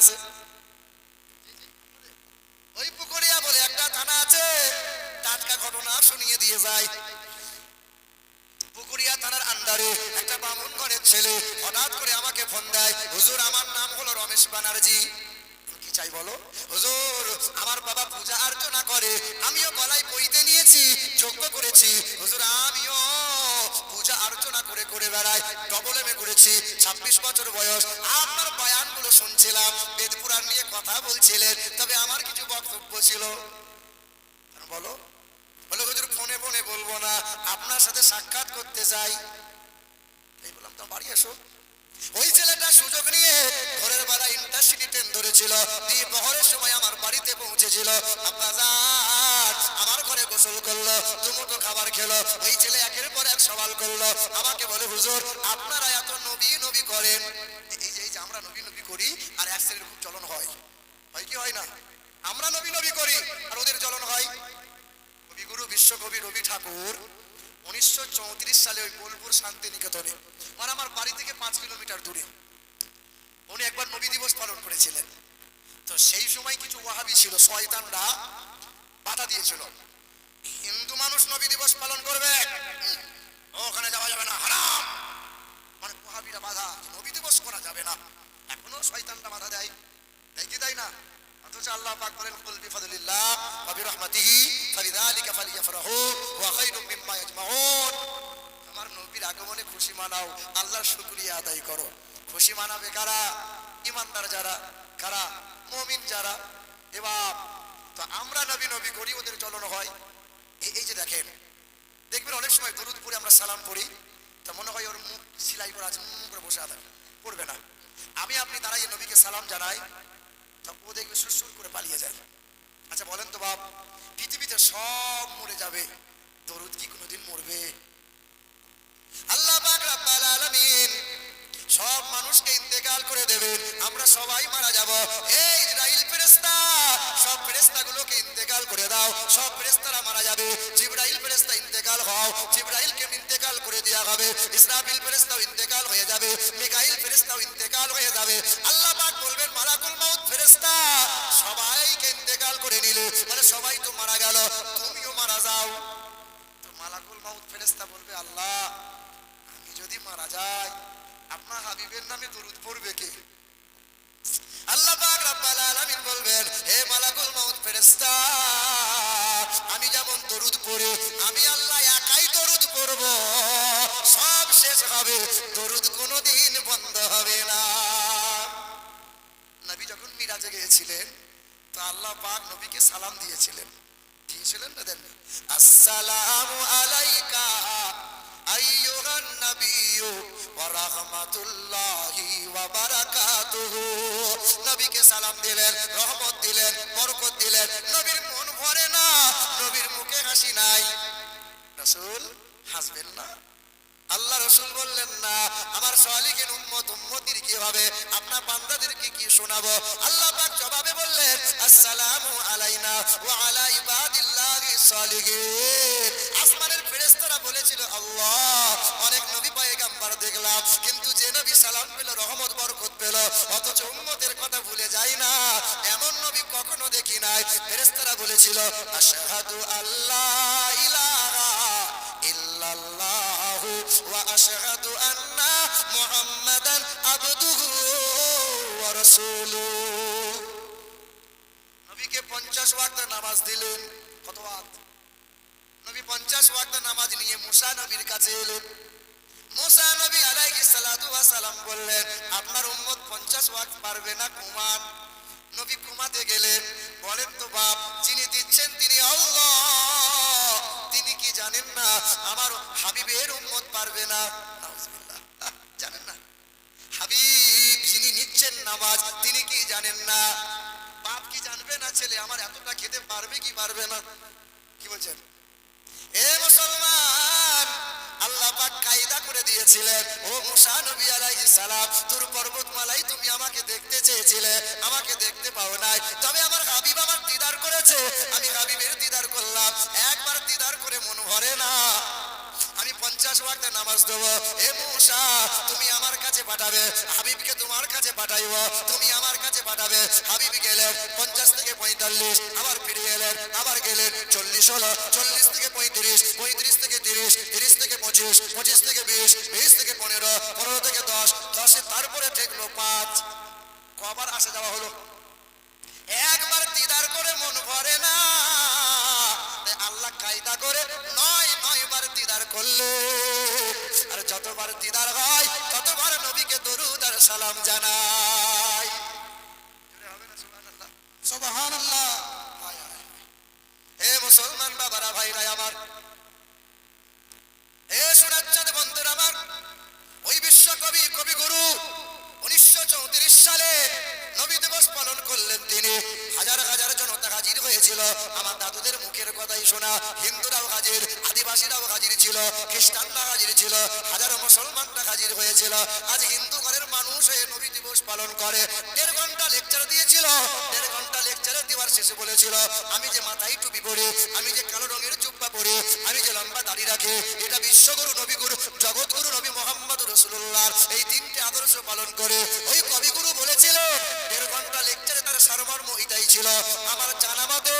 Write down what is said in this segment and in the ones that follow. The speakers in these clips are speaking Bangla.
আছে। ওই পুকুরিয়া বলে একটা থানা আছে, টাটকা ঘটনা শুনিয়ে দিয়ে যায়। পুকুরিয়া থানার আন্ডারে একটা বামুন ঘরের ছেলে হঠাৎ করে আমাকে ফোন দেয়, হুজুর, আমার নাম হলো রমেশ ব্যানার্জি কি চাই বলো? হুজুর, আমার বাবা পূজা অর্চনা করে, আমিও গলায় বইতে নিয়েছি, যোগ্য করেছি। হুজুর, আমিও করে বেড়াই ডবল এমএ করেছি ছাব্বিশ বছর বয়স। আপনার বয়ানগুলো শুনছিলাম বেদ পুরাণ নিয়ে কথা বলছিলেন, তবে আমার কিছু বক্তব্য ছিল। বলো, বলে হুজুর, ফোনে ফোনে বলব না, আপনার সাথে সাক্ষাৎ করতে চাই এই বললাম, তো বাড়ি এসো। ওই ছেলেটা সুযোগ নিয়ে ভোরের বেলা ইন্টারসিটি ট্রেন ধরেছিল, দিয়ে বহরের সময় আমার বাড়িতে পৌঁছেছিল। আব্বাজান আমার ঘরে গোসল করল দুমুটো খাবার খেলো, ওই ছেলে একের পর এক সওয়াল করল, আমাকে বলে, হুজুর, আপনারা এত নবী নবী করেন। এই যে, এই আমরা নবী নবী করি, আর এক শ্রেণির খুব চলন হয়। হয় কি হয় না? আমরা নবী নবী করি, আর ওদের চলন হয়। কবিগুরু বিশ্বকবি রবি ঠাকুর উনিশশো চৌত্রিশ সালে ওই বোলপুর শান্তিনিকেতনে মানে আমার বাড়ি থেকে পাঁচ কিলোমিটার দূরে, উনি একবার নবী দিবস পালন করেছিলেন। তো সেই সময় কিছু ওয়াহাবি ছিল, শয়তানরা বাধা দিয়েছিল। হিন্দু মানুষ নবী দিবস পালন করবে। ওখানে যাওয়া যাবে না। হারাম! মানে ওয়াহাবিরা বাধা। নবী দিবস করা যাবে না। এখনও শয়তানরা বাধা দেয়। দেয় কি দেয় না? অথচ আল্লাহ পাক কুল বিফাদলিল্লাহ ওয়া মিম্মা ইয়াজমাউন। আমার নবীর আগমনে খুশি মানাও। আল্লাহর শুকরিয়া আদায় করো। খুশি মানাবে কারা? ইমানদার যারা। কারা? মুমিন যারা। এবার তো আমরা নবী নবী করি, ওদের চলন হয়। এই- যে দেখেন, দেখবেন অনেক সময় দরুদ পড়ে আমরা সালাম পড়ি, তা মনে হয় ওর মুখ সিলাই করা আছে করে বসে আছে পড়বে না। আমি আপনি দাঁড়াই নবীকে সালাম জানাই, তা ও দেখবে সুরসুর করে পালিয়ে যায়। আচ্ছা বলেন তো বাপ, পৃথিবীতে সব মরে যাবে, দরুদ কি কোনোদিন মরবে? আল্লাহ সব মানুষকে ইন্তেকাল করে দেবেন আমরা সবাই মারা যাব। এই ইসরাইল ফেরেশতা, সব ফেরেশতাগুলোকে ইন্তেকাল করে দাও। সব ফেরেশতারা মারা যাবে। জিবরাইল ফেরেশতা ইন্তেকাল হও। জিবরাইলকে ইন্তেকাল করে দেওয়া হবে। ইসরাফিল ফেরেশতাও ইন্তেকাল হয়ে যাবে। মিকাইল ফেরেশতাও ইন্তেকাল হয়ে যাবে। আল্লাহ পাক বলবেন, মালাকুল মাউত ফেরেশতা, সবাইকে ইন্তেকাল করে নিলে। মানে সবাই তো মারা গেল। তুমিও মারা যাও। তো মালাকুল মাউত ফেরেশতা বলবে, আল্লাহ, আমি যদি মারা যাই আপনার হাবিবের নামে দরুদ পড়বে কে? আল্লাহ পাক রব্বাল আলামিন বলবেন, হে মালাকুল মাউত ফেরেশতা, আমি যেমন দরুদ পড়ি, আমি আল্লাহ একাই দরুদ পড়ব। সব শেষ হবে, দরুদ কোনোদিন বন্ধ হবে না। নবী যখন মিরাজে গিয়েছিলেন, তো আল্লাহ পাক নবীকে সালাম দিয়েছিলেন। দিয়েছিলেন না দেন আসসালামু আলাইকা ওয়া নবীকে সালাম দিলেন, রহমত দিলেন, বরকত দিলেন। নবীর মন ভরে না, নবীর মুখে হাসি নাই। রাসূল হাসবেন না। আল্লাহ রসুল বললেন, না, আমার সালিকের উম্মত, উম্মতির কি হবে? আপনার বান্দাদেরকে কি শোনাবো? আল্লাহ পাক জবাবে বললেন, আসসালামু আলাইনা ওয়া আলা ইবাদিল্লাহিস সালিহিন। বলেছিল, আল্লাহ, অনেক নবী পয়গাম্বার দেখলাম, কিন্তু যে নবী সালাম পেল, রহমত, বরকত পেল, অথচ উম্মতের কথা ভুলে যায় না, এমন নবী কখনো দেখি নাই। ফেরেশতারা বলেছিল, আশহাদু আল্লাহ ইলাহা ইল্লাল্লাহু ওয়া আশহাদু আন্না মুহাম্মাদান আবদুহু ওয়া রাসূলুহু। নবীকে 50 ওয়াক্ত নামাজ দিলেন। কত ওয়াক্ত? নবী 50 ওয়াক্ত নামাজ নিয়ে মুসা নবীর কাছে এলেন। মুসা নবী আলাইহিস সালাতু সালাম বললেন, আপনার উম্মত 50 ওয়াক্ত পারবে না কুমান নবী ঘুমাতে গেলেন, বলেন, তো বাপ, যিনি দিচ্ছেন তিনি আল্লাহ। তিনি কি জানেন না, আমার হাবিবের উম্মত পারবে না? জানেন না। হাবিব, যিনি নিচ্ছেন নামাজ, তিনি কি জানেন না? বাপ কি জানবে না, ছেলে, আমার এতটা খেতে পারবে কি পারবে না? কি বলছেন? এ মুসলমান, আল্লাহ কায়দা করে দিয়েছিলেন, ও মুসা নবী আলাইহিস সালাম পর্বতমালাই তুমি আমাকে দেখতে চেয়েছিলে, আমাকে দেখতে পাও নাই, তবে আমার হাবিব আমার দিদার করেছে, আমি হাবিবের দিদার করলাম, একবার দিদার করে মন ভরে না। পঞ্চাশ ওয়াক্তে নামাজ দেবো। এ মুসা তুমি আমার কাছে পাঠাবে। হাবিবকে তোমার কাছে পাঠাইব। তুমি আমার কাছে পাঠাবে। হাবিব গেলেন পঞ্চাশ থেকে পঁয়তাল্লিশ, আবার ফিরে এলেন, আবার গেলেন, চল্লিশ হলো। চল্লিশ থেকে পঁয়ত্রিশ পঁয়ত্রিশ থেকে তিরিশ তিরিশ থেকে পঁচিশ পঁচিশ থেকে বিশ বিশ থেকে পনেরো পনেরো থেকে দশ, দশে তারপরে ঠেকলো পাঁচ। কবার আসা যাওয়া হলো। একবার দিদার করে মন ভরে না। আল্লাহ কায়দা করে নয় নয় বার দিদার করলে আর যতবার দিদার হয় ততবার নবীকে দরুদ আর সালাম জানাই হয়েছিল। আজ হিন্দু ঘরের মানুষ হয়ে নবী দিবস পালন করে। দেড় ঘণ্টা লেকচার দিয়েছিল। দেড় ঘণ্টা লেকচারে দেওয়ার শেষে বলেছিল, আমি যে মাথায় টুপি পরি, আমি যে কালো রঙের জুব্বা পরি, আমি যে লম্বা দাড়ি রাখি, এটা বিশ্বগুরু, নবীগুরু, জগৎগুরু নবী মোহাম্মদ রসুল্লাহর এই তিনটে আদর্শ পালন করে। ওই কবিগুরু বলেছিল, দেড় ঘণ্টা লেকচারে তার সারমর্ম এটাই ছিল, আমার জানা মতে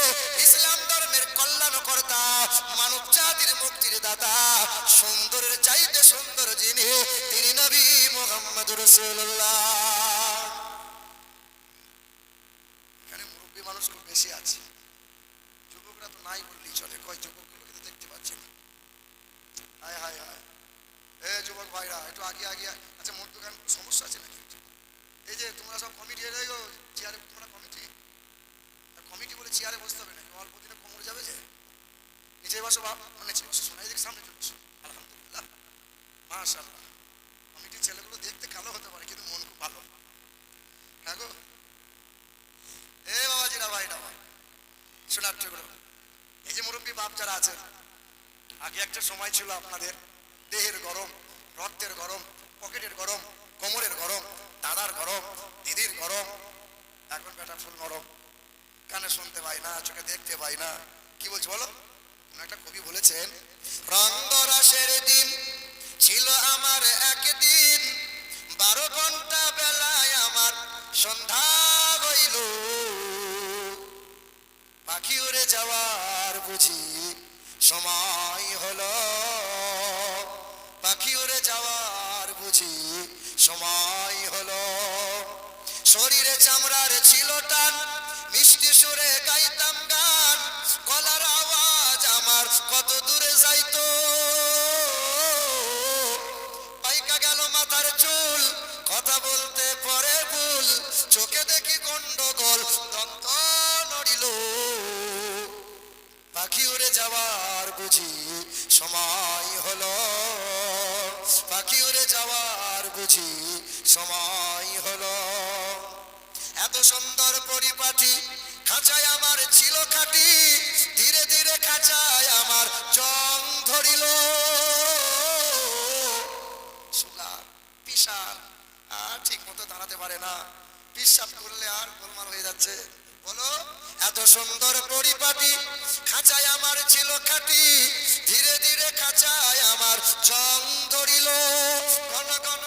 ইসলাম জাতির মুক্তির দাতা সুন্দরের চাইতে সুন্দর যিনি, তিনি নবী মোহাম্মদ রসুল্লাহ এখানে মুরব্বী মানুষ খুব বেশি আছে। যুবকরা তো নাই বললেই চলে। কয় যুবকগুলোকে তো দেখতে পাচ্ছি না। হায় হায় হায়। এ যুবক ভাইরা, একটু আগে আগে আচ্ছা মোর দোকান সমস্যা আছে নাকি এই যে তোমরা সব কমিটি এলে গো চেয়ারে তোমরা কমিটি কমিটি বলে চেয়ারে বসতে হবে নাকি? অল্প দিনে কোমর যাবে যে? নিচে বসো বাপ নিচে বসো শোনা এদিকে সামনে চলে আলহামদুলিল্লাহ। মাশাআল্লাহ। কমিটির ছেলেগুলো দেখতে কালো হতে পারে, কিন্তু মন খুব ভালো। হ্যাঁ গো। এ বাবাজিরা ভাইরা শোনার টুকরো এই যে মুরব্বী বাপ যারা আছেন, আগে একটা সময় ছিল আপনাদের, দেহের গরম, রক্তের গরম, পকেটের গরম, কোমরের গরম, দাদার গরম, দিদির গরম। এখন বেটা ফুল গরম কানে শুনতে পাই না, চোখে দেখতে পাই না। কি বলছো বলো? একটা কবি বলেছেন রঙ্গরসের দিন ছিল আমার একদিন, বারো ঘণ্টা বেলায় আমার সন্ধ্যা হইল। পাখি উড়ে যাওয়ার বুঝি সময় হলো। পাখি উড়ে যাওয়ার বুঝি সময় হলো। শরীরে চামড়ার ছিল টান, মিষ্টি সুরে গাইতাম গান, গলার আওয়াজ আমার কত দূরে যাইতো? পাইকা গেল মাথার চুল, কথা বলতে পরে ভুল, চোখে দেখি গন্ডগোল, দন্ত নড়িল। পাখি উড়ে যাওয়ার বুঝি সময় হলো। পাখি উড়ে যাওয়ার বুঝি সময় হলো। এত সুন্দর পরিপাটি খাঁচায় আমার ছিল খাটি, ধীরে ধীরে খাঁচায় আমার জং ধরিল। সুগার পিসার আর ঠিক মতো দাঁড়াতে পারে না। পিসাব করলে আর গোলমাল হয়ে যাচ্ছে। বলো, এত সুন্দর পরিপাটি, খাঁচায় আমার ছিল খাটি, ধীরে ধীরে খাঁচায় আমার জং ধরিল। ঘন ঘন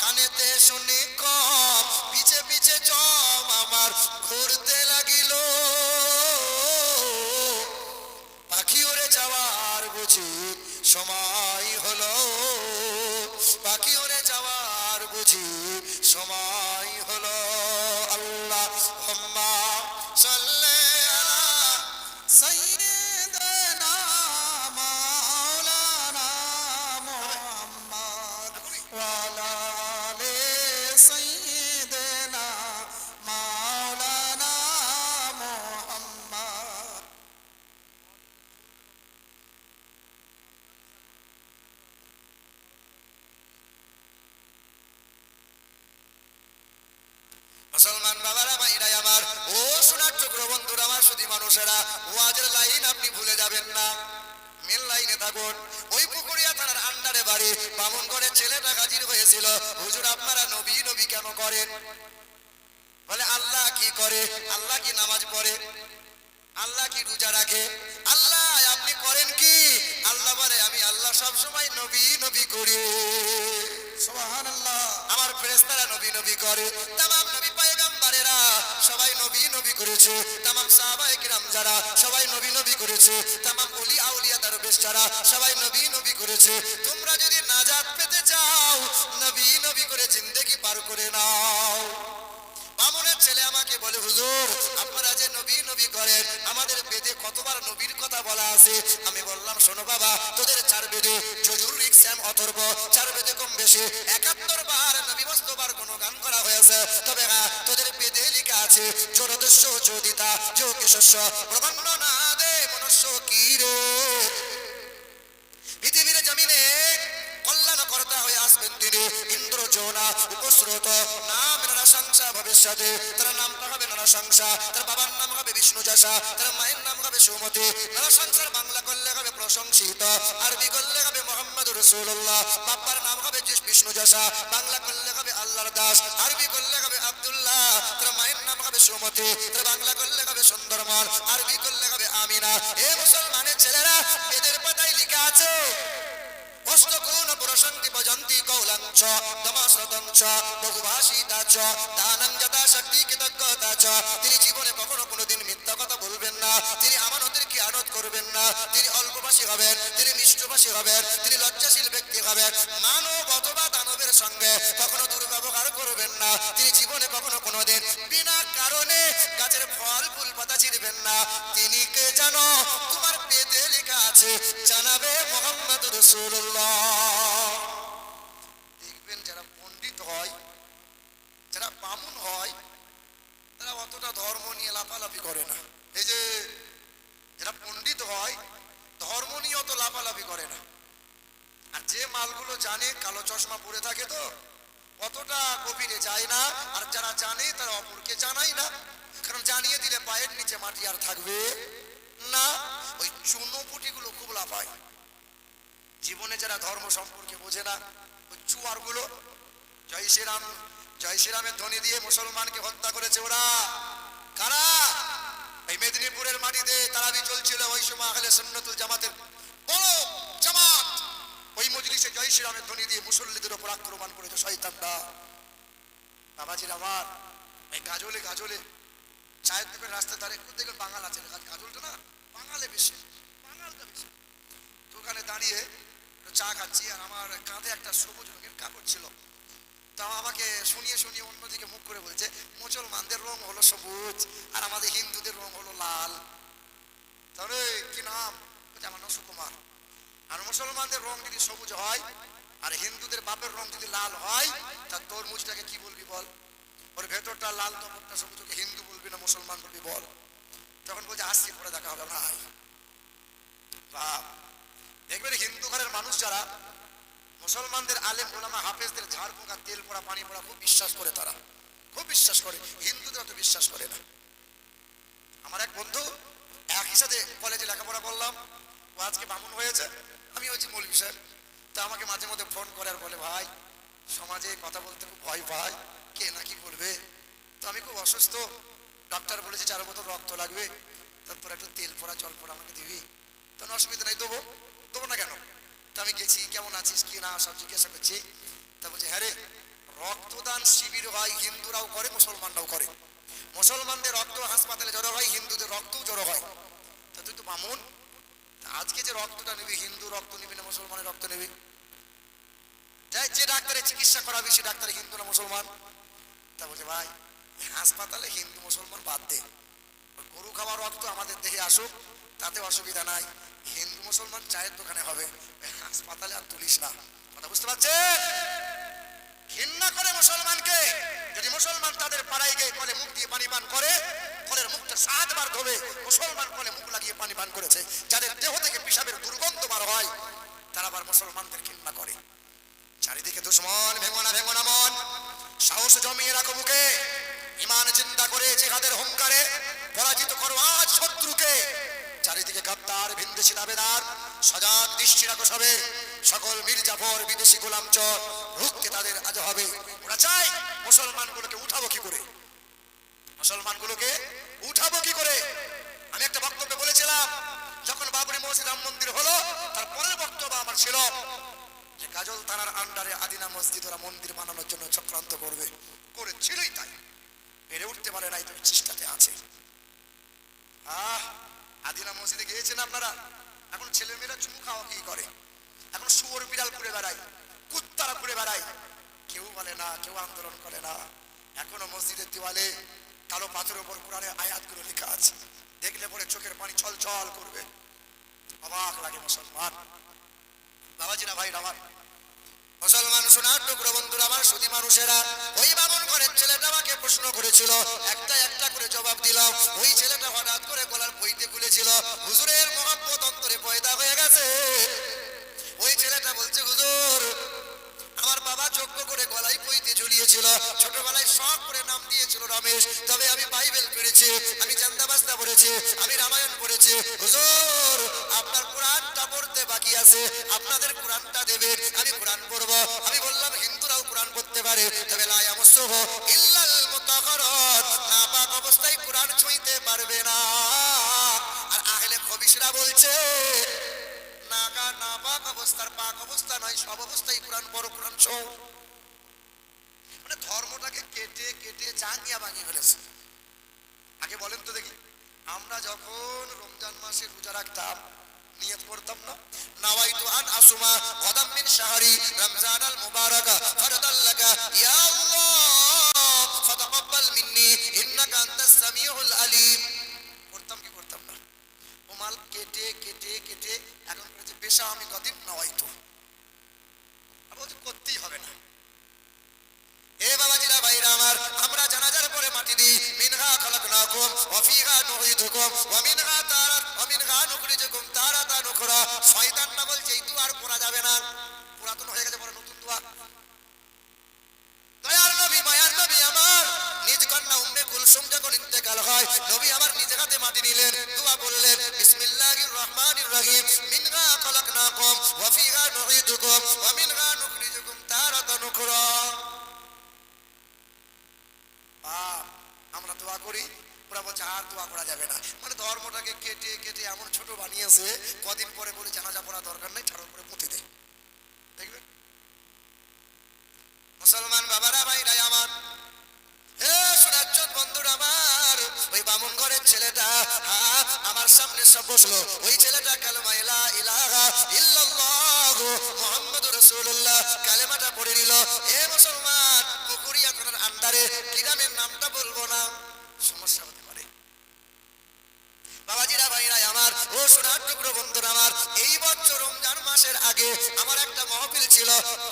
কানেতে শুনি পিছে পিছে জম আমার ঘুরতে লাগিল। পাখি উড়ে যাওয়ার বুঝি সময় হলো। পাখি উড়ে যাওয়ার বুঝি সময় হলো। হয়েছিল হুজুর আপনারা নবী নবী কেন করেন? বলে আল্লাহ কি করে? আল্লাহ কি নামাজ পড়ে? আল্লাহ কি রোজা রাখে? আল্লাহ আপনি করেন কি? আল্লাহ বলে আমি আল্লাহ আল্লাহ সব সময় নবী নবী করে। সুবহানাল্লাহ। আমার ফেরেশতারা নবী নবী করে। তামাম নবী পায়গাম্বারেরা সবাই নবী নবী করেছে। তামাম সাহাবায়ে কিরাম যারা সবাই নবী নবী করেছে। তামাম ওলি আউলিয়া দরবেশ যারা সবাই নবী নবী করেছে। তোমরা যদি নাজাত পেতে চাও নবী নবী করে জিন্দেগি পার করে নাও। বামুনের ছেলে আমাকে বলে, হুজুর, আপনারা যে নবী নবী করেন, আমাদের বেদে কতবার নবীর কথা বলা আছে? আমি বললাম, শোনো বাবা, তোদের চার বেদে যজুর শ্যাম অথর্ব, চার বেদে কম বেশি, একাত্তর বার নবী বস্তবার কোনো গান করা হয়েছে। তবে হ্যাঁ তোদের বেদে লেখা আছে চোরদস্য চোদিতা যোগী শস্য না দে মনুষ্য কি রে? আল্লাহর দাস। আরবি করলে হবে আব্দুল্লাহ। তার মায়ের নাম হবে সুমতি। বাংলা করলে হবে সুন্দরমন আরবি করলে হবে আমিনা। এ মুসলমানের ছেলেরা এদের পাতায় লেখা আছে। অষ্টকোণ প্রশান্তি ভজন্তি কৌলং চ দমাশ্রতং চ যথা শক্তি কৃতজ্ঞতা চ। তিনি জীবনে কখনো কোনোদিন মিথ্যা কথা বলবেন না। তিনি আমানতের কি আনত করবেন না। তিনি অল্পভাষী হবেন। তিনি মিষ্টভাষী হবেন। তিনি লজ্জাশীল ব্যক্তি হবেন। মানব অথবা দানবের সঙ্গে কখনো দুর্ব্যবহার করবেন না। তিনি জীবনে কখনো কোনোদিন বিনা কারণে গাছের ফল ফুল পাতা ছিড়বেন না। তিনি কে জানো? তোমার পেতে আছে, জানাবে মোহাম্মদ রসুল্লাহ দেখবেন যারা পণ্ডিত হয়, যারা বামুন হয়, তারা অতটা ধর্ম নিয়ে লাফালাফি করে না। এই যে, যারা পণ্ডিত হয়, ধর্ম নিয়ে অত লাফালাফি করে না। আর যে মালগুলো জানে, কালো চশমা পরে থাকে তো, অতটা গভীরে যায় না। আর যারা জানে, তারা অপরকে জানাই না। কারণ জানিয়ে দিলে পায়ের নিচে মাটি আর থাকবে। না, ওই চুনোপুটিগুলো খুব লাফায় জীবনে যারা ধর্ম সম্পর্কে বোঝে না, ওই চুয়ারগুলো, জয় শ্রীরাম, জয় শ্রীরামের ধ্বনি দিয়ে মুসলমানকে হত্যা করেছে ওরা। কারা? এই মেদিনীপুরের মাটিতে তারাবি চলছিল, ওই সময় আহলে সুন্নতুল জামাতের বড় জামাত। ওই মজলিসে জয় শ্রীরামের ধ্বনি দিয়ে মুসল্লিদের উপর আক্রমণ করেছে শয়তানরা। বাবাজির আমার এই গাজলে গাজলে চায়ের দোকান রাস্তার ধারে একটু বাঙাল আছে গাজলটা না? বাঙালে বেশি, বাঙালটা বেশি। দোকানে দাঁড়িয়ে চা খাচ্ছি, আর আমার কাঁধে একটা সবুজ রঙের কাপড় ছিল। তা আমাকে শুনিয়ে শুনিয়ে অন্যদিকে মুখ করে বলছে, মুসলমানদের রং হলো সবুজ, আর আমাদের হিন্দুদের রং হলো লাল। তাহলে কি নাম? আমার নাম সুকুমার আর মুসলমানদের রং যদি সবুজ হয়, আর হিন্দুদের বাপের রং যদি লাল হয়, তা তরমুজটাকে কি বলবি বল? ওর ভেতরটা লাল তরমুজটা সবুজ, ওকে হিন্দু বলবি না মুসলমান বলবি বল। তখন বলছে, আসছি পরে দেখা হবে। আমরা দেখবেন হিন্দু ঘরের মানুষ যারা, মুসলমানদের আলেম, ওলামা, হাফেজদের ঝাড় পোকা, তেল পোড়া, পানি পোড়া, খুব বিশ্বাস করে তারা। খুব বিশ্বাস করে। হিন্দুদের অত বিশ্বাস করে না। আমার এক বন্ধু, একই সাথে কলেজে লেখাপড়া করলাম। ও আজকে বামুন হয়েছে। আমি হচ্ছি মৌলবি সাহেব। তা আমাকে মাঝে মধ্যে ফোন করে আর বলে, ভাই, সমাজে কথা বলতে খুব ভয় পায়। কে না কি বলবে? তো আমি খুব অসুস্থ। ডাক্তার বলেছে চার বোতল রক্ত লাগবে? তারপর একটু তেল পড়া, জল পড়া আমাকে দিবি। তখন অসুবিধা নেই, দেবো। দেবো না কেন? তা আমি গেছি, কেমন আছিস, কি না, সব জিজ্ঞাসা করছি। তা বলছে হ্যাঁ রে, রক্তদান শিবির হয়, হিন্দুরাও করে, মুসলমানরাও করে। মুসলমানদের রক্ত হাসপাতালে জড়ো হয়, হিন্দুদের রক্তও জড়ো হয়। তা তুই তো মামুন আজকে যে রক্তটা নিবি, হিন্দু রক্ত নিবি না মুসলমানের রক্ত নিবি? যাই যে ডাক্তারের চিকিৎসা করাবি, সে ডাক্তার হিন্দু না মুসলমান? তা বলছে, ভাই হাসপাতালে হিন্দু মুসলমান বাদ দে। গরু খাওয়ার রক্ত আমাদের দেহে আসুক, তাতে অসুবিধা নাই। হিন্দু মুসলমান চায়ের দোকানে হবে, হাসপাতালে আর তুলিস না। কথা বুঝতে পারছেন? ঘৃণা করে মুসলমানকে, যদি মুসলমান তাদের পাড়ায় গিয়ে কলে মুখ দিয়ে পানি পান করে, কলের মুখটা সাতবার ধোবে, মুসলমান কলে মুখ লাগিয়ে পানি পান করেছে। যাদের দেহ থেকে পিসাবের দুর্গন্ধ বার হয়, তারা আবার মুসলমানদের ঘৃণা করে। চারিদিকে দুশ্মন, ভেঙো না ভেঙো না মন। সাহস জমিয়ে রাখো বুকে ইমান চিন্তা করে জেহাদের হুঙ্কারে? পরাজিত করো আজ শত্রুকে। চারিদিকে গাদ্দার ভিনদেশি দাবেদার। সজাগ দৃষ্টি রাখো সবে। সকল মির্জাফর, বিদেশি গোলাম চর রুখতে তাদের আজ হবে। ওরা চাই মুসলমানগুলোকে উঠাবো কি করে? মুসলমানগুলোকে উঠাবো কি করে? আমি একটা বক্তব্যে বলেছিলাম, যখন বাবরি মসজিদ রাম মন্দির হলো, তার পরের বক্তব্য আমার ছিল যে কাজল থানার আন্ডারে আদিনা মসজিদ ওরা মন্দির বানানোর জন্য চক্রান্ত করবে। করেছিলই তাই। পেরে উঠতে পারে নাই, তবে চেষ্টাতে আছে। আহ, আদিনা মসজিদে গিয়েছেন আপনারা? এখন ছেলেমেয়েরা চুমু খাওয়া কি করে? এখন শুয়োর বিড়াল ঘুরে বেড়ায়, কুত্তারা ঘুরে বেড়ায়। কেউ বলে না, কেউ আন্দোলন করে না। এখনও মসজিদের দেওয়ালে কালো পাথরের উপর কোরআনের আয়াতগুলো লেখা আছে। দেখলে পরে চোখের পানি ছল ছল করবে। অবাক লাগে মুসলমান। বাবাজিরা ভাই আমার। মুসলমান শোনার টুকরো বন্ধুরা আমার সুদী মানুষেরা প্রশ্ন করেছিল, একটা একটা করে জবাব দিলাম। ওই ছেলেটা হঠাৎ করে গলার বইতে খুলেছিল, হুজুরের মহাব্বত অন্তরে পয়দা হয়ে গেছে। ওই ছেলেটা বলছে, হুজুর, আমার বাবা যোগ্য করে গলায় বইতে ঝুলিয়েছিল, ছোটবেলায় শখ করে নাম দিয়েছিল রমেশ, তবে আমি বাইবেল পড়েছি, আমি চান্দাবাস্তা পড়েছি, আমি রামায়ণ পড়েছি। হুজুর, আপনার কোরআনটা পড়তে বাকি আছে, আপনাদের কোরআনটা দেবেন, আমি কোরআন পড়ব। আমি বললাম, হিন্দুরাও কোরআন পড়তে পারে, তবে লা ইয়ামাসসুহু ইল্লাল মুতাহহারাত নাপাক অবস্থায় কোরআন ছুঁইতে পারবে না। আর আহলে খবিশরা বলছে, নাগা, নাপাক অবস্থার পাক অবস্থা নয়, সব অবস্থায় কোরআন বড় কোরআন শো মানে ধর্মটাকে কেটে কেটে জাঙ্গিয়া বানিয়ে ফেলেছে। আগে বলেন তো দেখি, আমরা যখন রমজান মাসে রোজা রাখতাম, নিয়ত করতাম না? নাওয়াইতু আন আসুমা গদাম মিন শাহরি, রমজান আল মুবারাকা, ফারদাল লাকা, ইয়া আল্লাহ। পেশা আমি কদিন নাওয়াইতু ওরা বলছে, আর দোয়া করা যাবে না। মানে ধর্মটাকে কেটে কেটে এমন ছোট বানিয়েছে, কদিন পরে বলে জানাজা পড়া দরকার নেই ছাড়ার করে পুঁতে দেয়। দেখবেন? মুসলমান বাবারা, ভাইরাই আমার। আমার। ওই বামুন ঘরের ছেলেটা আমার সামনে সব বসল। ওই ছেলেটা কালেমা ইলা ইলাহা ইল্লাল্লাহু মুহাম্মাদুর রাসূলুল্লাহ। কালেমাটা পড়ে নিল। এ মুসলমান থানার আন্ডারে গ্রামের সোনার টুকরো আমার এই বছর রমজান মাসের আগে আমার একটা মহফিল ছিল,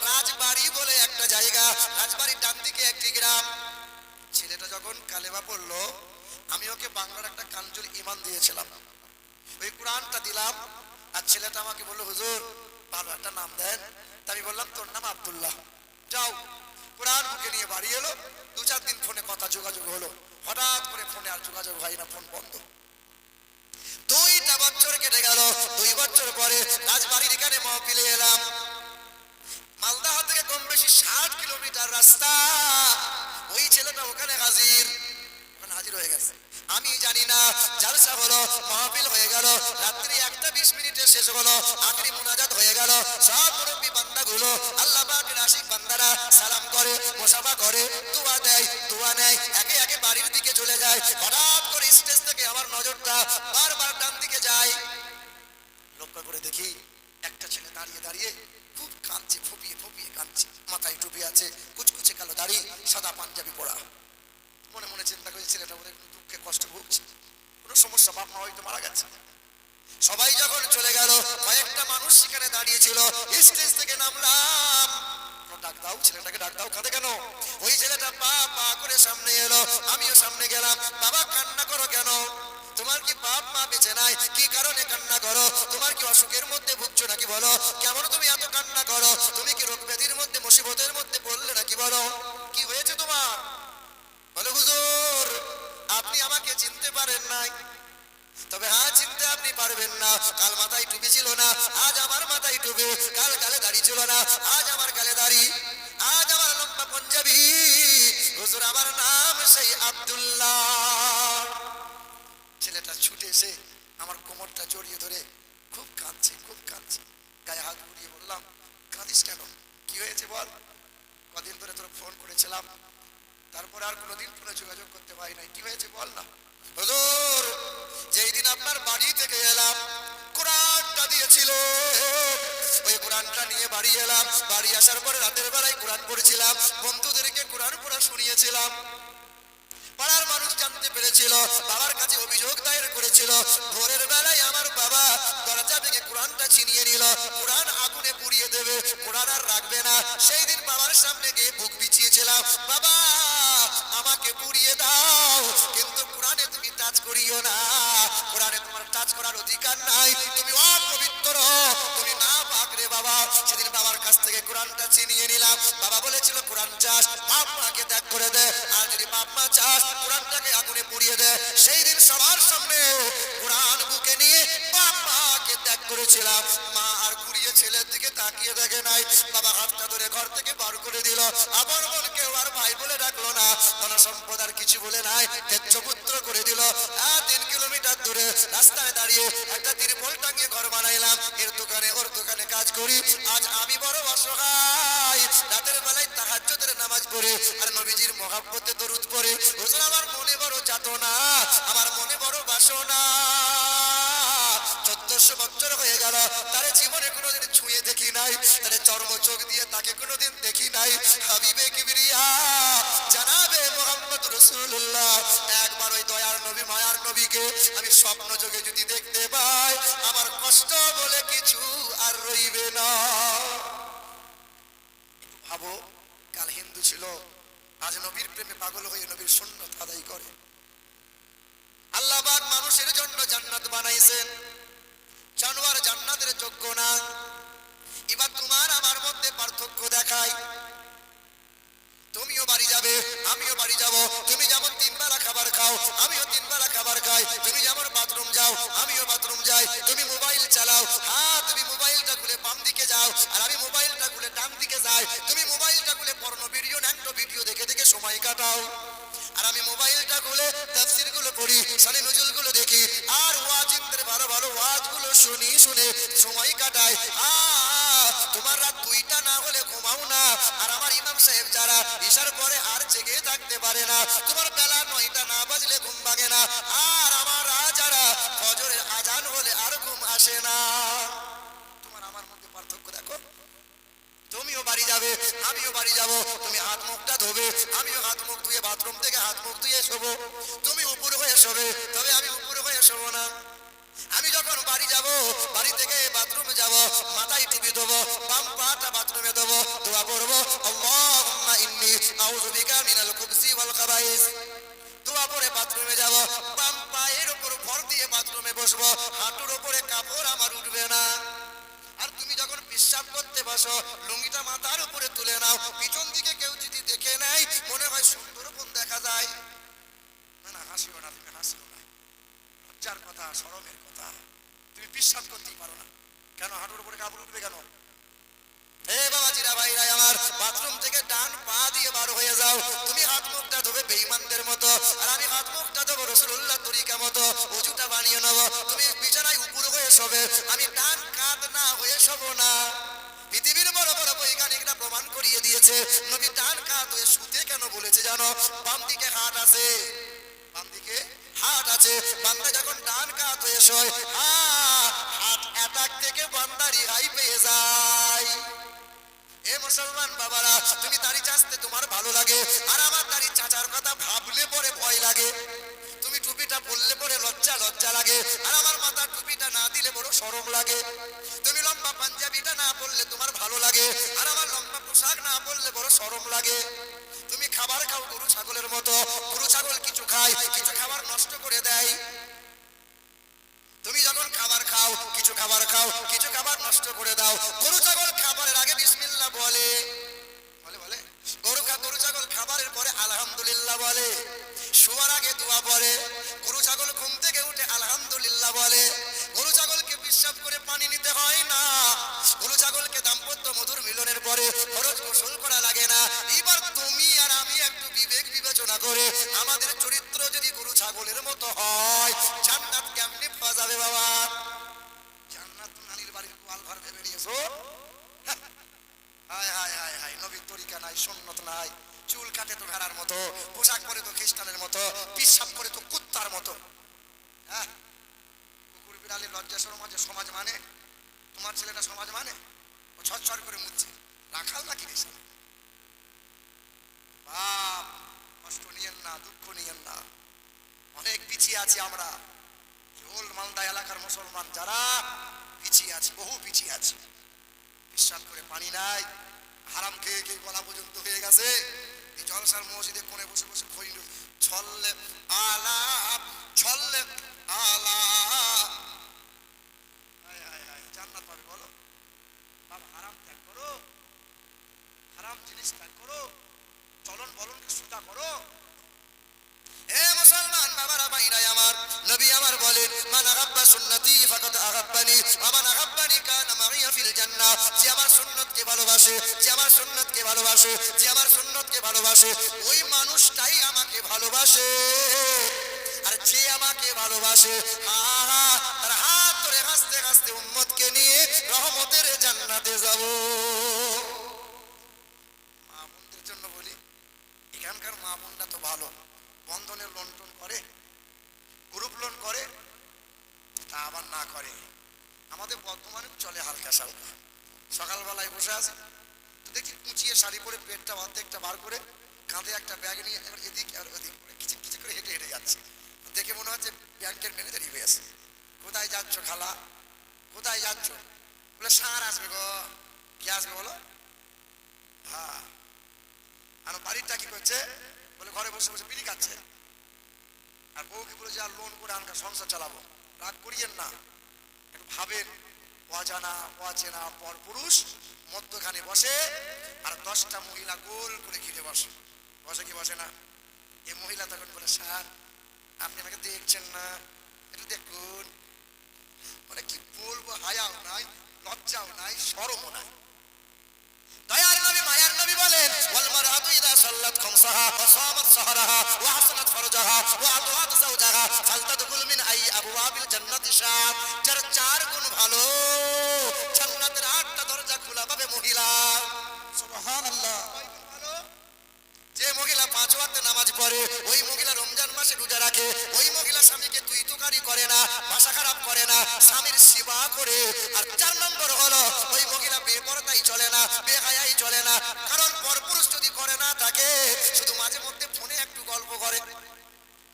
রাজবাড়ি বলে একটা জায়গা, রাজবাড়ির ডান দিকে একটি গ্রাম। ছেলেটা যখন কালেমা পড়ল, আমি ওকে বাংলার একটা কাঞ্জুল ইমান দিয়েছিলাম। ওই কোরআনটা দিলাম, আর ছেলেটা আমাকে বলল, হুজুর, ভালো একটা নাম দেন। তা আমি বললাম, তোর নাম আব্দুল্লাহ। যাও, কোরআন মুখে নিয়ে বাড়ি এলো দু চার দিন ফোনে কথা যোগাযোগ হলো। হঠাৎ করে ফোনে আর যোগাযোগ হয় না, ফোন বন্ধ। দুইটা বছর কেটে গেল, দুই বছর পরে রাজবাড়ির এখানে মহফিলে এলাম। মালদাহ থেকে কম বেশি ষাট কিলোমিটার রাস্তা। ওই ছেলেটা ওখানে হাজির। হাজির হয়ে গেছে। আমি জানি না, জালসা হলো, মাহফিল হয়ে গেল, রাত্রি একটা বিশ মিনিটে শেষ হলো, আখরি মুনাজাত হয়ে গেল। সব মুরব্বী বান্দাগুলো, আল্লাহ পাকের বান্দারা সালাম করে, মোসাফা করে, দোয়া দেয়, দোয়া নেয়, একে একে বাড়ির দিকে চলে যায়। হঠাৎ থেকে আমার নজরটা বারবার ডান দিকে যায়। লক্ষ্য করে দেখি একটা ছেলে দাঁড়িয়ে দাঁড়িয়ে খুব কাঁদছে, ফুপিয়ে ফুপিয়ে কাঁদছে। মাথায় টুপি আছে, কুচকুচে কালো দাড়ি, সাদা পাঞ্জাবি পরা। মনে মনে চিন্তা করে ছেলেটা কোনো দুঃখে কষ্ট ভুগছে। কোনো সমস্যা, বাপ মা হয়তো মারা গেছে। সবাই যখন চলে গেল, কয়েকটা মানুষ সেখানে দাঁড়িয়ে ছিল। স্টেজ থেকে নামলাম। ডাক দাও, ছেলেটাকে ডাক দাও, কাঁদে কেন? ওই ছেলেটা পা পা করে সামনে এলো। আমিও সামনে গেলাম। বাবা, কান্না করো কেন? তোমার কি বাপ, মা বেঁচে নাই? কি কারণে কান্না করো? তোমার কি অসুখের মধ্যে ভুগছো নাকি বলো? কেমন তুমি এত কান্না করো? তুমি কি রোগ ব্যাধির মধ্যে, মুসিবতের মধ্যে পড়লে নাকি বলো? কি হয়েছে তোমার? বলে, হুজুর, আপনি আমাকে চিনতে পারেন নাই। তবে হ্যাঁ চিনতে আপনি পারবেন না। কাল মাথায় টুপি ছিল না। আজ আমার মাথায় টুপি। কাল কালে দাড়ি ছিল না। আজ আমার কালে দাড়ি। আজ আমার লম্বা পঞ্জাবি। হুজুর, আমার নাম সেই আব্দুল্লাহ। ছেলেটা ছুটে এসে আমার কোমরটা জড়িয়ে ধরে খুব কাঁদছে খুব কাঁদছে। গায়ে হাত ঘুরিয়ে বললাম, কাঁদিস কেন? কি হয়েছে বল? কদিন ধরে তোর ফোন করেছিলাম। তারপর আর কোনোদিন কোনো যোগাযোগ করতে পারি নাই। কি হয়েছে বল না? হুজুর, যেই দিন আপনার বাড়ি থেকে এলাম, কোরআনটা দিয়েছিল। ওই কোরআনটা নিয়ে বাড়ি এলাম। বাড়ি আসার পরে রাতের বেলায় কোরআন পড়েছিলাম। বন্ধুদেরকে কোরআন পড়া শুনিয়েছিলাম। পাড়ার মানুষ জানতে পেরেছিল, বাবার কাছে অভিযোগ দায়ের করেছিল। ভোরের বেলায় আমার বাবা দরজা ভেঙে কোরআনটা ছিনিয়ে নিল। কোরআন আগুনে পুড়িয়ে দেবে, কোরআন আর রাখবে না। সেই দিন বাবার সামনে গিয়ে বুক বিছিয়েছিলাম, বাবা, আমাকে পুড়িয়ে দাও। কিন্তু কোরআনে তুমি টাচ করিও না। কোরআনে তোমার টাচ করার অধিকার নাই। তুমি অপবিত্র। বাবা, সেদিন বাবার কাছ থেকে কোরআনটা চিনিয়ে নিলাম। বাবা বলেছিল, কোরআন চাষ বাপ ত্যাগ করে দে। আর যদি বাপ মা চাস, কোরআনটাকে আগুনে পুড়িয়ে দে। সেই দিন সবার সামনে কোরআন বুকে নিয়ে বাপ মাকে ত্যাগ করেছিলাম। মা আর ঘুরিয়ে ছেলের দিকে তাকিয়ে দেখে নাই। বাবা হাতটা ধরে ঘর থেকে বার করে দিল। আমার মন কেউ আর ভাই বলে ডাকলো না। ধন সম্পদ আর কিছু বলে নাই। তেজ্য পুত্র করে দিল। তিন কিলোমিটার দূরে রাস্তায় দাঁড়িয়ে একটা তিরপল টাঙিয়ে ঘর বানাইলাম। এর দোকানে ওর দোকানে কাজ করি। আজ আমি বড় অসহায়। রাতের বেলায় তাহাজ্জুদের নামাজ পড়ে। আর নবীজির মহাব্বতে দরুদ পড়ে। আমার মনে বড় যাতনা আমার মনে বড় বাসনা। চোদ্দশো বছর হয়ে গেল। তার জীবনে কোনোদিন ছুঁয়ে দেখি নাই। তার চর্ম চোখ দিয়ে তাকে কোনোদিন দেখি নাই। হাবিবে কিবরিয়া জানাবে মোহাম্মদ রসুল্লাহ একবার ওই দয়ার নবী, মায়ার নবীকে আমি স্বপ্ন যোগে যদি দেখতে পাই, আমার কষ্ট বলে কিছু আর রইবে না। ভাবো, কাল হিন্দু ছিল, আজ নবীর প্রেমে পাগল হয়ে নবীর সুন্নত আদায় করে। আল্লাহ মানুষের জন্য জান্নাত বানাইছেন। আমিও তিন বেলা খাবার খাই। তুমি যেমন বাথরুম যাও, আমিও বাথরুম যাই। তুমি মোবাইল চালাও। হ্যাঁ তুমি মোবাইলটা খুলে বাম দিকে যাও। আর আমি মোবাইলটা খুলে ডান দিকে যাই। তুমি মোবাইলটা খুলে পর্ণ ভিডিও, ন্যাংটো ভিডিও দেখে দেখে সময় কাটাও। আর আমি মোবাইলটা খুলে তাফসিরগুলো পড়ি, সানি নজরুলগুলো দেখি। আর ওয়াজিনদের ভালো ভালো ওয়াজগুলো শুনি, শুনে সময় কাটাই। আ, তোমার রাত দুইটা ঘুমাও না। আর আমার ইমাম সাহেব যারা ইশার পরে আর জেগে থাকতে পারে না, তোমার বেলা নয়টা না বাজলে ঘুম ভাঙে না। আর আমার যারা ফজরের আজান হলে আর ঘুম আসে না। তোমার আমার মধ্যে পার্থক্য দেখো। তুমিও বাড়ি যাবে, আমিও বাড়ি যাব। তুমি হাত মুখটা ধোবে, আমিও হাত মুখ ধুয়ে বাথরুম থেকে হাত মুখ ধুয়ে শোবো। তুমি উপর হয়ে শোবে, তবে আমি উপর হয়ে শোবো না। আমি যখন বাড়ি যাব, বাড়ি থেকে বাথরুমে যাব, মাথায় টুপি দেবো বাম পাটা বাথরুমে দেবো দোয়া পড়ব, আল্লাহুম্মা ইন্নী আউযু বিকা মিনাল খুবসি ওয়াল খাবাইস। দোয়া পরে বাথরুমে যাব, বাম পায়ের উপর ভর দিয়ে বাথরুমে বসবো, হাঁটুর উপরে কাপড় আমার উঠবে না। আর তুমি যখন বিশ্বাস করতে বসো, লুঙ্গিটা মাথার উপরে তুলে নাও, পিছন দিকে কেউ যদি দেখে নেয়, মনে হয় সুন্দর সুন্দরবন দেখা যায়। না না, হাসিও না, তুমি হাসিও না। লজ্জার কথা সরমের কথা তুমি বিশ্বাস করতেই পারো না। কেন হাঁটুর উপরে কাপড় উঠবে কেন? এ বাবাজিরা ভাইরাই আমার, বাথরুম থেকে ডান পা দিয়ে বার হয়ে যাও। তুমি হাত মুখটা ধোবে বেঈমানদের মতো। আর আমি হাত মুখটা দেবো রসুল্লাহ তরিকা মতো। উজুটা বানিয়ে নেব। তুমি বিছানায় উপর হয়ে শোবে। আমি ডান কাত না হয়ে শোবো না। পৃথিবীর বড় বড় বৈজ্ঞানিকরা প্রমাণ করিয়ে দিয়েছে, নবী ডান কাত হয়ে শুতে কেন বলেছে জানো? বাম দিকে হাত আছে। বাম দিকে হাত আছে, বান্দা যখন ডান কাত হয়ে শোয় হাট অ্যাটাক থেকে বান্দা রিহাই পেয়ে যায়। এ মুসলমান বাবারা, তুমি দাড়ি চাচতে তোমার ভালো লাগে, আর আমার দাড়ি চাচার কথা ভাবলে পরে ভয় লাগে। টুপিটা পরলে পরে লজ্জা লজ্জা লাগে। আর আমার মাথার টুপিটা না দিলে বড় শরম লাগে। তুমি লম্বা পাঞ্জাবিটা না পরলে তোমার ভালো লাগে। আর আমার লম্বা পোশাক না পরলে বড় শরম লাগে। তুমি খাবার খাও গরু ছাগলের মতো। গরু ছাগল কিছু খায়, কিছু খাবার নষ্ট করে দেয়। তুমি যখন খাবার খাও, কিছু খাবার খাও, কিছু খাবার নষ্ট করে দাও। গরু ছাগল খাবারের আগে বিসমিল্লা বলে। বলে বলে? গরু গরু ছাগল খাবারের পরে আলহামদুলিল্লাহ বলে। শোয়ার আগে দোয়া পড়ে গরু ছাগল ঘুম থেকে উঠে আলহামদুলিল্লাহ বলে। গেছে এই জলসার মসজিদে কোনে বসে বসে খইল দেখি কুচিয়ে শাড়ি পরে পেটটা অর্ধেকটা বার করে কাঁধে একটা ব্যাগ নিয়ে এদিক আর ওদিক করে কিছু করে হেঁটে হেঁটে যাচ্ছে। দেখে মনে হচ্ছে ব্যাংকের ম্যানেজারই হয়ে আছে কোথায় যাচ্ছ খালা? কোথায় যাচ্ছ? বলে, সার আসবে গো। কি আসবে বলো? হ্যাঁ। আর বাড়িরটা কি করছে? বলে, ঘরে বসে বসে বিড়ি খাচ্ছে। আর বউকে বলে যে আর লোন করে আনকা সংসার চালাবো। রাগ করিয়েন না। একটু ভাবেন। অজানা, অচেনা পর পুরুষ মধ্যখানে বসে আর দশটা মহিলা গোল করে ঘিরে বসে। বসে কি বসে না? এ মহিলা তখন বলে, স্যার, আপনি আমাকে দেখছেন না। একটু দেখুন। মানে কি বলব, হায়াও নাই, লজ্জাও নাই সরমও নাই। দয়ার নবী, মায়ার নবী বলেন, ওয়াল মারআতু ইযা সাল্লাত খামসাহা ওয়া সামাত সাহরাহা ওয়া হাসানাত ফারজাহা ওয়া আতাআত যাওজাহা ফালতাদখুল মিন আই আবওয়াবিল জান্নাতি শাব যার চার গুণ ভালো, জান্নাতের আটটা দরজা খোলা পাবে মহিলা। সুবহানাল্লাহ। যে মহিলা পাঁচ ওয়াক্ত নামাজ পড়ে, ওই মহিলা রমজান মাসে রোজা রাখে, ওই মহিলা স্বামীকে তুই তুকারি করে না ভাষা খারাপ করে না, স্বামীর সেবা করে। আর চার নম্বর হলো, ওই মহিলা বেপরদাই চলে না, বেহায়াই চলে না। কারণ পরপুরুষ যদি করে না থাকে, শুধু মাঝে মধ্যে ফোনে একটু গল্প করে।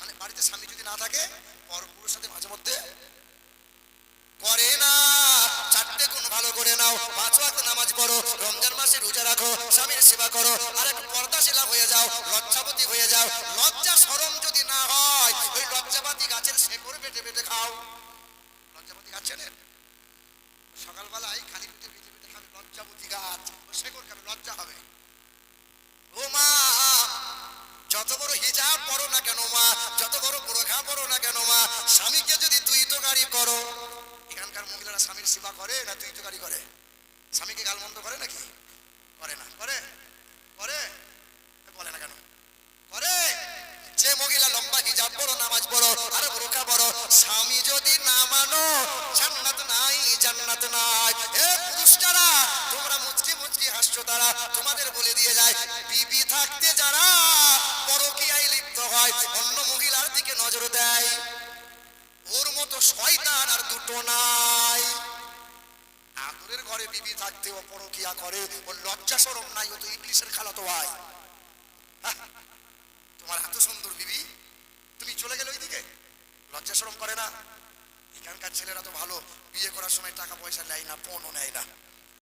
মানে বাড়িতে স্বামী যদি না থাকে পরপুরুষ সাথে মাঝে মধ্যে করে না। চারটে গুণ ভালো করে নাও। পাঁচ ওয়াক্ত নামাজ পড়ো। রমজান মাসে রোজা রাখো, স্বামীর সেবা করো। আর একটু পর্দাশীলা হয়ে যাও লজ্জাপতি হয়ে যাও। লজ্জা সরম যদি না হয়, ওই লজ্জাপাতি গাছের শেকড় বেটে বেটে খাও। লজ্জাপতি গাছ চেনেন সকালবেলায় খালি পেটে বেটে বেটে খাবে লজ্জাপতি গাছ। শেকড় খাবে, লজ্জা হবে। ও মা, যত বড় হিজাব পড়ো না কেন মা? যত বড় বোরখা পড়ো না কেন মা? স্বামীকে যদি তুই তো গাড়ি করো। এখানকার মহিলারা স্বামীর সেবা করে, না তুই তো করে? স্বামীকে গালমন্দ করে নাকি? করে না। করে? করে? বলে না কেন? করে? যে মহিলা লম্বা হিজাব পড়ো নামাজ পড়ো, আর বোরখা পড়ো স্বামী যদি না মানো, জান্নাত নাই জান্নাত নাই। এ পুরুষটারা তোমরা মুচকি মুচকি হাসছো তারা, তোমাদের বলে দিয়ে যায়, বিবি থাকতে যারা পরকীয়ায় লিপ্ত হয়, অন্য মহিলার দিকে নজর দেয়। শয়তান আর দুটো নাই। আদরের ঘরে বিবি থাকতে ও পরকিয়া করে ও লজ্জা সরম নাই, ও তো ইংলিশের খালা তো ভাই তোমার এত সুন্দর বিবি, তুমি চলে গেলে ওইদিকে? লজ্জা সরম করে না? এখানকার ছেলেরা তো ভালো, বিয়ে করার সময় টাকা পয়সা নেয় না পণও নেয় না।